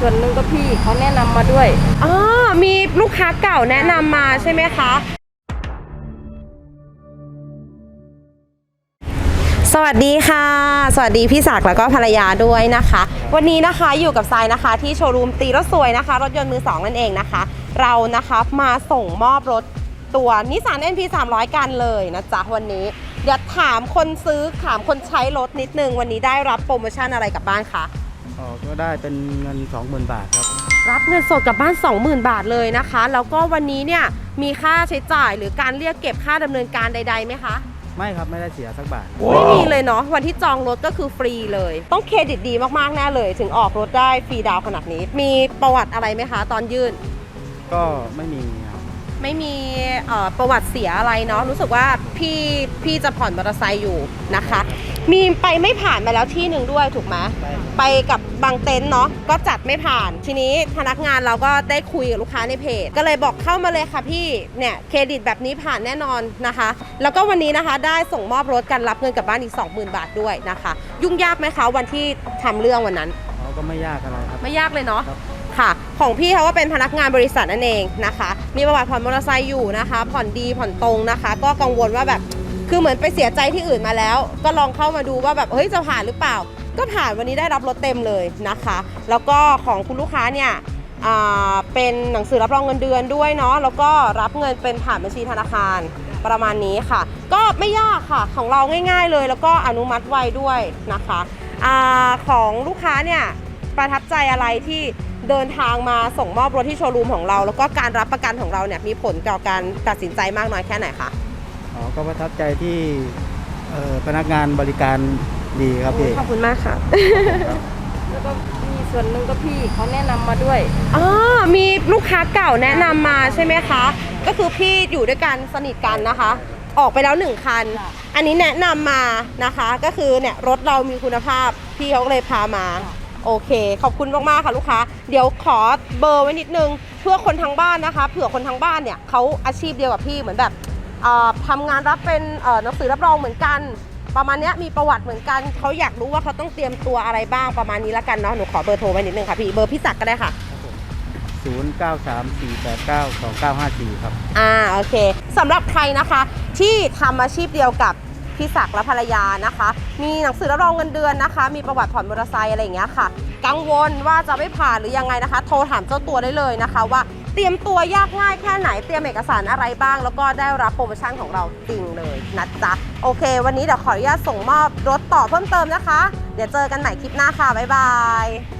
ส่วนหนึ่งก็พี่เขาแนะนำมาด้วย อ๋อมีลูกค้าเก่าแนะนำมาใช่ไหมคะ สวัสดีค่ะ สวัสดีพี่ศักดิ์แล้วก็ภรรยาด้วยนะคะ วันนี้นะคะอยู่กับทรายนะคะ ที่โชว์รูมตีรถสวยนะคะ รถยนต์มือสองนั่นเองนะคะ เรานะคะมาส่งมอบรถตัวนิสสัน NP 300 กันเลยนะจ๊ะวันนี้ เดี๋ยวถามคนซื้อถามคนใช้รถนิดนึง วันนี้ได้รับโปรโมชั่นอะไรกลับบ้านคะ อ๋อก็ได้เป็นเงิน 20,000 บาทครับ รับเงินสดกลับบ้าน 20,000 บาทเลยนะคะ แล้วก็วันนี้เนี่ยมีค่าใช้จ่ายหรือการเรียกเก็บค่าดำเนินการใดๆไหมคะ ไม่ครับไม่ได้เสียสักบาท ไม่มีเลยเนาะวันที่จองรถก็คือฟรีเลย ต้องเครดิตดีมากๆแน่เลย ถึงออกรถได้ฟรีดาวน์ขนาดนี้ มีประวัติอะไรไหมคะ ตอนยื่น ก็ไม่มีครับไม่มีเอ่อประวัติเสียอะไรเนาะรู้สึกว่าพี่พี่จะผ่อนมอเตอร์ไซค์อยู่นะคะ มีไปไม่ผ่านมาแล้วที่หนึ่งด้วยถูกไหมไปกับบางเต็นท์เนาะก็จัดไม่ผ่าน ทีนี้พนักงานเราก็ได้คุยกับลูกค้าในเพจ ก็เลยบอกเข้ามาเลยค่ะพี่เนี่ยเครดิตแบบนี้ผ่านแน่นอนนะคะ แล้วก็วันนี้นะคะได้ส่งมอบรถกันรับเงินกลับบ้านอีก 20,000 บาทด้วยนะคะ ยุ่งยากไหมคะวันที่ทำเรื่องวันนั้นอ๋อก็ไม่ยากอะไรครับไม่ยากเลยเนาะครับค่ะของพี่เขาก็เป็นพนักงานบริษัทนั่นเองนะคะ มีประวัติผ่อนมอเตอร์ไซค์อยู่นะคะ ผ่อนดีผ่อนตรงนะคะ ก็กังวลว่าแบบ คือเหมือนไปเสียใจที่อื่นมาแล้ว ก็ลองเข้ามาดูว่าแบบเฮ้ยจะผ่านหรือเปล่า ก็ผ่านวันนี้ได้รับรถเต็มเลยนะคะ แล้วก็ของคุณลูกค้าเนี่ยเป็นหนังสือรับรองเงินเดือนด้วยเนาะแล้วก็รับเงินเป็นผ่านบัญชีธนาคารประมาณนี้ค่ะ ก็ไม่ยากค่ะของเราง่าย ๆเลย แล้วก็อนุมัติไวด้วยนะคะอของลูกค้าเนี่ยประทับใจอะไรที่เดินทางมาส่งมอบรถที่โชว์รูมของเรา แล้วก็การรับประกันของเราเนี่ยมีผลต่อการตัดสินใจมากน้อยแค่ไหนคะ อ๋อก็ประทับใจที่เอ่อพนักงานบริการดีครับพี่ขอบคุณมากค่ะ แล้วก็มีส่วนหนึ่งก็พี่เขาแนะนำมาด้วยอ๋อมีลูกค้าเก่าแนะนำมาใช่ไหมคะ ก็คือพี่อยู่ด้วยกันสนิทกันนะคะ ออกไปแล้วหนึ่งคันค่ะอันนี้แนะนำมานะคะ ก็คือเนี่ยรถเรามีคุณภาพ พี่เขาก็เลยพามา โอเค ขอบคุณมากๆค่ะลูกค้า เดี๋ยวขอเบอร์ไว้นิดนึง เพื่อคนทางบ้านนะคะ เผื่อคนทางบ้านเนี่ยเขาอาชีพเดียวกับพี่เหมือนแบบเอ่อ ทำงานรับเป็นเอ่อหนังสือรับรองเหมือนกัน ประมาณเนี้ยมีประวัติเหมือนกันเขาอยากรู้ว่าเขาต้องเตรียมตัวอะไรบ้างประมาณนี้ละกันเนาะหนูขอเบอร์โทรไว้นิดนึงค่ะพี่เบอร์พี่จักรก็ได้ค่ะ0934892954 ครับ อ่า โอเคสำหรับใครนะคะ ที่ทำอาชีพเดียวกับพี่ศักดิ์และภรรยานะคะ มีหนังสือรับรองเงินเดือนนะคะ มีประวัติผ่อนมอเตอร์ไซค์อะไรอย่างเงี้ยค่ะ กังวลว่าจะไม่ผ่านหรือยังไงนะคะ โทรถามเจ้าตัวได้เลยนะคะว่า เตรียมตัวยากง่ายแค่ไหนเตรียมเอกสารอะไรบ้าง แล้วก็ได้รับโปรโมชั่นของเราจริงเลยนะจ๊ะโอเค วันนี้เดี๋ยวขออนุญาตส่งมอบรถต่อเพิ่มเติมนะคะ เดี๋ยวเจอกันใหม่คลิปหน้าค่ะบ๊ายบาย